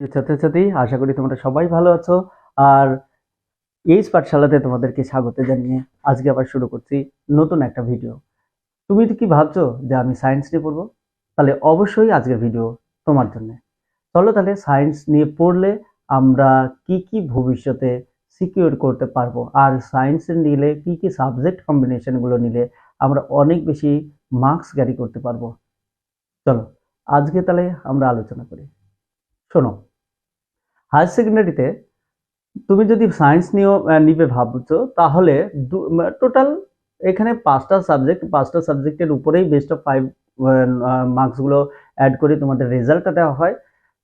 ছাত্রছাত্রী, আশা করি তোমরা সবাই ভালো আছো। আর এই পাঠশালাতে তোমাদেরকে স্বাগত জানিয়ে আজকে আবার শুরু করছি নতুন একটা ভিডিও তুমি কি ভাবছ যে আমি সায়েন্স নিয়ে পড়ব? তাহলে অবশ্যই আজকের ভিডিও তোমার জন্য। চলো তাহলে সায়েন্স নিয়ে পড়লে আমরা কি কি ভবিষ্যতে সিকিউর করতে পারব? আর সায়েন্স নিলে কি কি সাবজেক্ট কম্বিনেশনগুলো নিলে আমরা অনেক বেশি মার্কস ক্যারি করতে পারব? চলো, আজকে তাহলে আমরা আলোচনা করি। শোনো হায়ার সেকেন্ডারিতে তুমি যদি সায়েন্স আহ, নিবে ভাবছ তাহলে টোটাল এখানে পাঁচটা সাবজেক্ট পাঁচটা সাবজেক্টের উপরেই বেস্ট অফ ফাইভ মার্কসগুলো অ্যাড করে তোমাদের রেজাল্টটা দেওয়া হয়।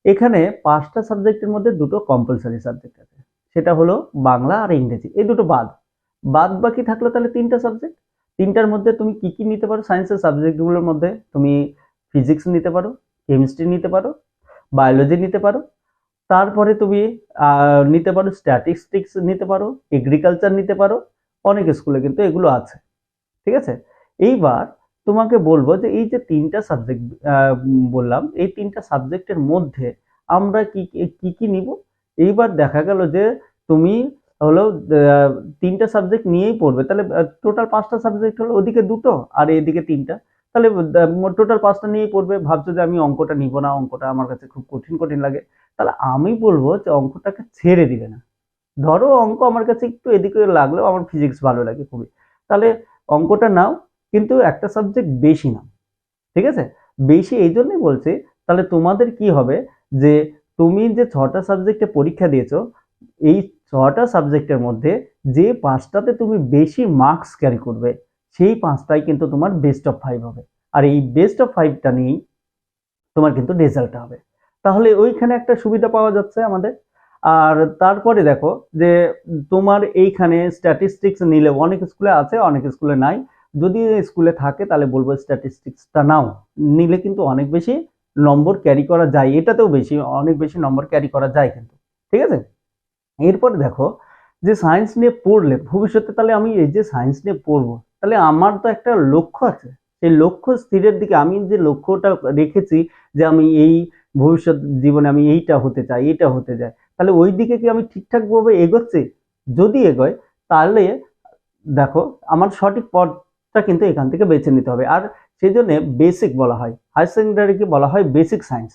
এখানে পাঁচটা সাবজেক্টের মধ্যে দুটো কম্পালসারি সাবজেক্ট আছে। সেটা হলো বাংলা আর ইংরেজি। এই দুটো বাদ। বাদ বাকি থাকল তাহলে তিনটা সাবজেক্ট তিনটার মধ্যে তুমি কি কি নিতে পারো? সায়েন্সের সাবজেক্টগুলোর মধ্যে তুমি ফিজিক্স নিতে পারো কেমিস্ট্রি নিতে পারো বায়োলজি নিতে পারো তারপরে তুমি নিতে পারো স্ট্যাটিস্টিক্স নিতে পারো এগ্রিকালচার নিতে পারো, অনেক স্কুলে কিন্তু এগুলো আছে, ঠিক আছে? এইবার তোমাকে বলব যে এই যে তিনটা সাবজেক্ট বললাম, এই তিনটা সাবজেক্টের মধ্যে আমরা কি, কি- কি নিব? এইবার দেখা গেল যে তুমি হলো তিনটা সাবজেক্ট নিয়েই পড়বে, তাহলে টোটাল পাঁচটা সাবজেক্ট হলো ওদিকে দুটো, আর এদিকে তিনটা। তাহলে টোটাল পাঁচটা নিয়েই পড়বে, ভাবছ যে আমি অঙ্কটা নিব না, অঙ্কটা আমার কাছে খুব কঠিন কঠিন লাগে। তাহলে আমি বলব যে অঙ্কটাকে ছেড়ে দিবে না। ধরো অঙ্ক আমার কাছে একটু এদিকে লাগলেও আমার ফিজিক্স ভালো লাগে খুবই। তাহলে অঙ্কটা নাও, কিন্তু একটা সাবজেক্ট বেশি নাও, ঠিক আছে? বেশি এই জন্যই বলছি, তাহলে তোমাদের কি হবে যে তুমি যে ছটা সাবজেক্টে পরীক্ষা দিয়েছ, এই ছটা সাবজেক্টের মধ্যে যে পাঁচটাতে তুমি বেশি মার্কস ক্যারি করবে সেই পাঁচটাই কিন্তু তোমার বেস্ট অফ ফাইভ হবে। আর এই বেস্ট অফ ফাইভটা নিয়েই তোমার কিন্তু রেজাল্ট হবে। তাহলে ওইখানে একটা সুবিধা পাওয়া যাচ্ছে আমাদের। আর তারপরে দেখো যে তোমার এইখানে স্ট্যাটিস্টিক্স নিলে অনেক স্কুলে আছে, অনেক স্কুলে নাই। যদি স্কুলে থাকে তাহলে বলব স্ট্যাটিস্টিক্সটা নাও। নিলে কিন্তু অনেক বেশি নম্বর ক্যারি করা যায়। এটাতেও বেশি, অনেক বেশি নম্বর ক্যারি করা যায় কিন্তু। ঠিক আছে? এরপরে দেখো যে সায়েন্স নিয়ে পড়লে, ভবিষ্যতে তাহলে আমি এই যে সায়েন্স নিয়ে পড়ব তাহলে আমার তো একটা লক্ষ্য আছে। সেই লক্ষ্য স্থিরের দিকে আমি যে লক্ষ্যটা রেখেছি যে আমি এই ভবিষ্যৎ জীবনে আমি এইটা হতে চাই এটা হতে চাই, তাহলে ওই দিকে কি আমি ঠিকঠাকভাবে এগোচ্ছি? যদি এগোয়, তাহলে দেখো, আমার সঠিক পথটা কিন্তু এখান থেকে বেছে নিতে হবে। আর সেই জন্য বেসিক বলা হয়। হায়ার সেকেন্ডারিকে বলা হয় বেসিক সায়েন্স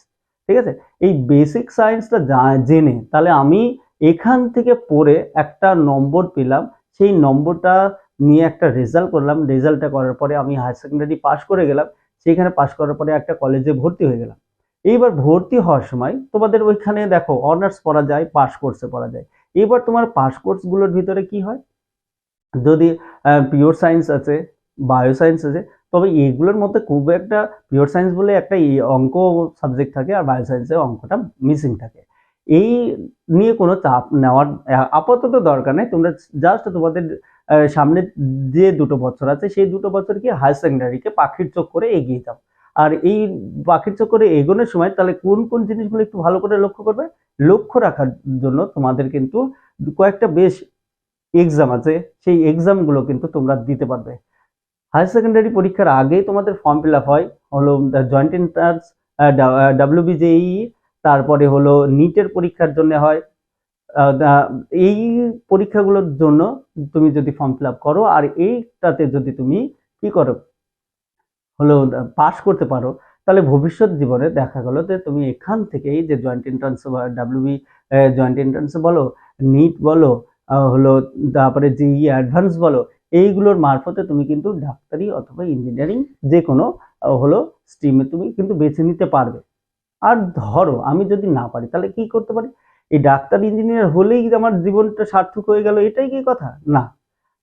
ঠিক আছে? এই বেসিক সায়েন্সটা জেনে, তাহলে আমি এখান থেকে পড়ে একটা নম্বর পেলাম। সেই নম্বরটা নিয়ে একটা রেজাল্ট করলাম। রেজাল্টটা করার পরে আমি হায়ার সেকেন্ডারি পাশ করে গেলাম। সেইখানে পাশ করার পরে একটা কলেজে ভর্তি হয়ে গেলাম। এইবার ভর্তি হওয়ার সময় তোমাদের ওইখানে দেখো অনার্স পড়া যায় পাস কোর্সে পড়া যায়। এবার তোমার পাস কোর্সগুলোর ভিতরে কি হয়? যদি পিওর সায়েন্স আছে বায়ো সায়েন্স আছে, তবে এগুলোর মধ্যে খুব একটা পিওর সায়েন্স বলে একটা অঙ্ক সাবজেক্ট থাকে আর বায়ো সায়েন্সের অঙ্কটা মিসিং থাকে। এই নিয়ে কোনো চাপ নেওয়ার, আপাতত দরকার নেই। তোমরা জাস্ট তোমাদের সামনে যে দুটো বছর আছে, সেই দুটো বছর কি হায়ার সেকেন্ডারিকে পাখির চোখ করে এগিয়ে যাও। আর এই পাখির চোখ করে এগোনোর সময় তাহলে কোন কোন জিনিসগুলো একটু ভালো করে লক্ষ্য করবে? লক্ষ্য রাখার জন্য তোমাদের কিন্তু কয়েকটা বেশ এক্সাম আছে, সেই এক্সামগুলো কিন্তু তোমরা দিতে পারবে। হায়ার সেকেন্ডারি পরীক্ষার আগেই তোমাদের ফর্ম ফিল আপ হয়। হলো জয়েন্ট এন্ট্রান্স ডাব্লিউবিজেই তারপরে হলো নিটের পরীক্ষার জন্য হয়। এই পরীক্ষাগুলোর জন্য তুমি যদি ফর্ম ফিল করো, আর এইটাতে যদি তুমি কি করো, হলো পাস করতে পারো, তাহলে ভবিষ্যৎ জীবনে দেখা গেলো যে তুমি এখান থেকেই যে joint entrance WB joint entrance বলো নিট বলো হলো, তারপরে যে অ্যাডভান্স বলো, এইগুলোর মারফতে তুমি কিন্তু ডাক্তারি অথবা ইঞ্জিনিয়ারিং যে কোনো হলো স্ট্রিমে তুমি কিন্তু বেছে নিতে পারবে। আর ধরো, আমি যদি না পারি, তাহলে কি করতে পারি? এই ডাক্তার ইঞ্জিনিয়ার হলেই আমার জীবনটা সার্থক হয়ে গেল, এটাই কি কথা? না।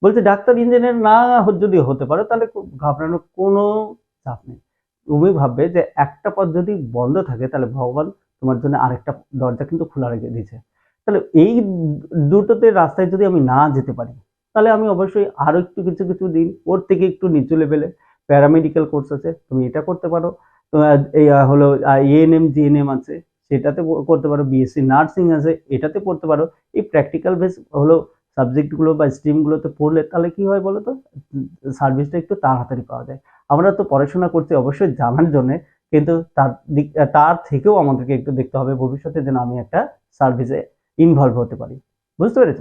বলছে, ডাক্তার ইঞ্জিনিয়ার না যদি হতে পারো, তাহলে ঘাবড়ানোর কোনো চাপ নেই। তুমি ভাববে যে একটা পথ যদি বন্ধ থাকে, তাহলে ভগবান তোমার জন্য আরেকটা দরজা কিন্তু খোলা রেখে দিয়েছে। তাহলে এই দুটোতে রাস্তায় যদি আমি না যেতে পারি, তাহলে আমি অবশ্যই আরও একটু কিছু কিছু দিন ওর থেকে একটু নিচু লেভেলে প্যারামেডিক্যাল কোর্স আছে, তুমি এটা করতে পারো। হলো এএনএম জিএনএম আছে, সেটাতে করতে পারো বিএসসি নার্সিং আছে, এটাতে পড়তে পারো। এই প্র্যাকটিক্যাল বেস হলো সাবজেক্টগুলো বা স্ট্রিমগুলোতে পড়লে তাহলে কি হয় বলো তো সার্ভিসটা একটু তাড়াতাড়ি পাওয়া যায়। আমরা তো পড়াশোনা করছি অবশ্যই জানার জন্য, কিন্তু তার দিক, তার থেকেও আমাদেরকে একটু দেখতে হবে ভবিষ্যতে যেন আমি একটা সার্ভিসে ইনভলভ হতে পারি। বুঝতে পেরেছ?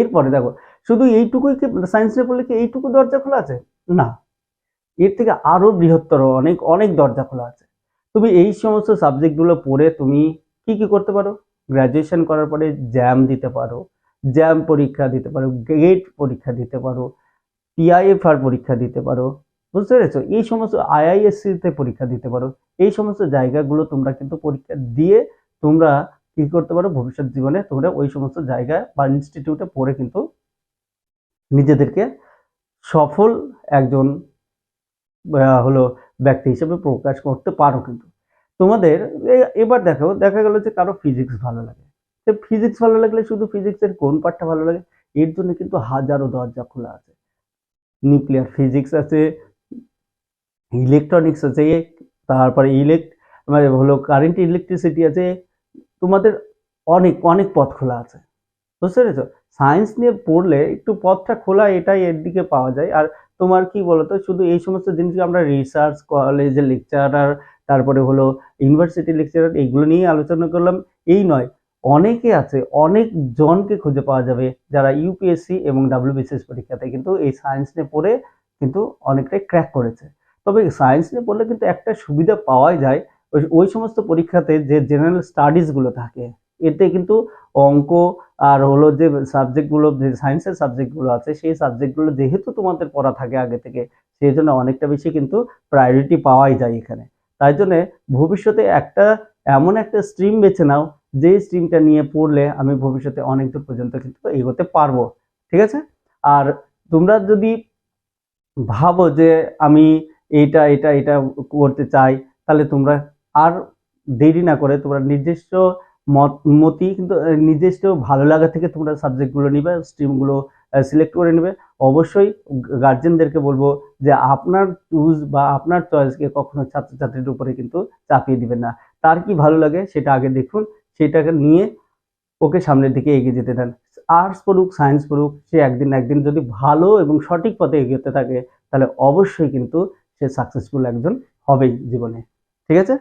এরপরে দেখো, শুধু এইটুকুই কি সায়েন্স নিয়ে পড়লে কি এইটুকু দরজা খোলা আছে? না। এর থেকে আরও বৃহত্তর অনেক অনেক দরজা খোলা আছে। তুমি এই সমস্ত সাবজেক্টগুলো পড়ে তুমি কি কি করতে পারো? গ্র্যাজুয়েশন করার পরে জ্যাম দিতে পারো জ্যাম পরীক্ষা দিতে পারো গেট পরীক্ষা দিতে পারো টিআইএফআর পরীক্ষা দিতে পারো, বুঝতে পেরেছ? এই সমস্ত আইআইএসসিতে পরীক্ষা দিতে পারো। এই সমস্ত জায়গাগুলো তোমরা কিন্তু পরীক্ষা দিয়ে তোমরা কি করতে পারো? ভবিষ্যৎ জীবনে তোমরা ওই সমস্ত জায়গায় বা ইনস্টিটিউটে পড়ে কিন্তু নিজেদেরকে সফল একজন হলো ব্যক্তি হিসেবে প্রকাশ করতে পারো কিন্তু। তোমাদের এবার দেখো, দেখা গেল যে কারও ফিজিক্স ভালো লাগে। সে ফিজিক্স ভালো লাগলে শুধু ফিজিক্সের কোন পার্টটা ভালো লাগে? এর জন্য কিন্তু হাজারো দরজা খোলা আছে। নিউক্লিয়ার ফিজিক্স আছে ইলেকট্রনিক্স আছে, তারপরে ইলেক মানে হলো কারেন্ট ইলেকট্রিসিটি আছে, তোমাদের অনেক অনেক পথ খোলা আছে। বুঝতে পেরেছ? সায়েন্স নিয়ে পড়লে একটু পথটা খোলা এটাই এর দিকে পাওয়া যায়। আর তোমার কি বলতো? শুধু এই সমস্ত জিনিস আমরা রিসার্চ কলেজের লেকচারার তারপরে হলো ইউনিভার্সিটি লেকচারার এইগুলো নিয়ে আলোচনা করলাম। এই নয়, অনেকে আছে, অনেক জনকে খুঁজে পাওয়া যাবে যারা ইউপিএসসি এবং ডাব্লিউবিসিএস পরীক্ষাতে কিন্তু এই সায়েন্স নিয়ে পড়ে কিন্তু অনেকটাই ক্র্যাক করেছে। তবে সায়েন্স নিয়ে পড়লে কিন্তু একটা সুবিধা পাওয়াই যায়, ওই সমস্ত পরীক্ষাতে যে জেনারেল স্টাডিজগুলো থাকে। এতে কিন্তু অঙ্ক আর হলো যে সাবজেক্টগুলো যে সায়েন্সের সাবজেক্টগুলো আছে, সেই সাবজেক্টগুলো যেহেতু তোমাদের পড়া থাকে আগে থেকে, সেই জন্য অনেকটা বেশি কিন্তু প্রায়োরিটি পাওয়াই যায় এখানে। তাই জন্য ভবিষ্যতে একটা এমন একটা স্ট্রিম বেছে নাও যে স্ট্রিমটা নিয়ে পড়লে আমি ভবিষ্যতে অনেক দূর পর্যন্ত কিন্তু এগোতে পারব। ঠিক আছে? আর তোমরা যদি ভাবো যে আমি এটা এটা এটা করতে চাই, তাহলে তোমরা আর দেরি না করে তোমরা নিজস্ব মত কিন্তু নিজস্ব ভালো লাগা থেকে তোমরা সাবজেক্টগুলো নিবে স্ট্রিমগুলো সিলেক্ট করে নেবে। অবশ্যই গার্জেনদেরকে বলব যে আপনার চুজ বা আপনার চয়েসকে কখনো ছাত্রছাত্রীর উপরে কিন্তু চাপিয়ে দিবেন না। তার কি ভালো লাগে সেটা আগে দেখুন, সেটাকে নিয়ে ওকে সামনের দিকে এগিয়ে যেতে দেন। আর্টস পড়ুক সায়েন্স পড়ুক, সে একদিন একদিন যদি ভালো এবং সঠিক পথে এগোতে থাকে, তাহলে অবশ্যই কিন্তু সে সাকসেসফুল একজন হবেই জীবনে। ঠিক আছে?